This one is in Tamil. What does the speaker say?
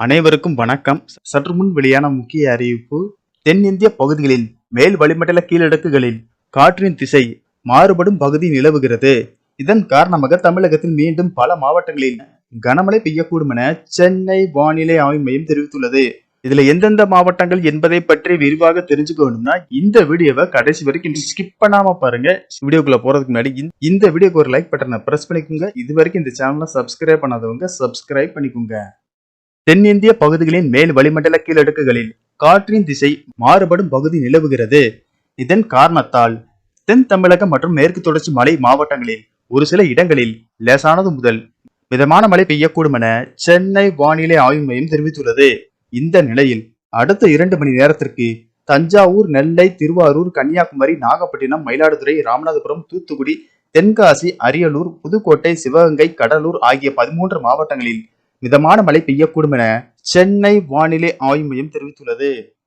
அனைவருக்கும் வணக்கம். சற்று முன் வெளியான முக்கிய அறிவிப்பு தென்னிந்திய பகுதிகளில் மேல் வளிமண்டல கீழடுக்குகளில் காற்றின் திசை மாறுபடும் பகுதி நிலவுகிறது. இதன் காரணமாக தமிழகத்தில் மீண்டும் பல மாவட்டங்களில் கனமழை பெய்யக்கூடும் என சென்னை வானிலை ஆய்வு மையம் தெரிவித்துள்ளது. இதுல எந்தெந்த மாவட்டங்கள் என்பதை பற்றி விரிவாக தெரிஞ்சுக்கணும்னா இந்த வீடியோவை கடைசி வரைக்கும் ஸ்கிப் பண்ணாம பாருங்க. வீடியோக்குள்ள போறதுக்கு முன்னாடி இந்த- இந்த வீடியோக்கு ஒரு லைக் பட்டனை பிரஸ் பண்ணிக்கோங்க. இது வரைக்கும் இந்த சேனலை சப்ஸ்கிரைப் பண்ணாதவங்க சப்ஸ்கிரைப் பண்ணிக்கோங்க. தென்னிந்திய பகுதிகளின் மேல் வளிமண்டல கீழடுக்குகளில் காற்றின் திசை மாறுபடும் பகுதி நிலவுகிறது. இதன் காரணத்தால் தென் தமிழகம் மற்றும் மேற்கு தொடர்ச்சி மலை மாவட்டங்களில் ஒரு சில இடங்களில் லேசானது முதல் மிதமான மழை பெய்யக்கூடும் என சென்னை வானிலை ஆய்வு மையம் தெரிவித்துள்ளது. இந்த நிலையில் அடுத்த இரண்டு மணி நேரத்திற்கு தஞ்சாவூர் நெல்லை திருவாரூர் கன்னியாகுமரி நாகப்பட்டினம் மயிலாடுதுறை ராமநாதபுரம் தூத்துக்குடி தென்காசி அரியலூர் புதுக்கோட்டை சிவகங்கை கடலூர் ஆகிய பதிமூன்று மாவட்டங்களில் மிதமான மழை பெய்யக்கூடும் என சென்னை வானிலை ஆய்வு மையம் தெரிவித்துள்ளது.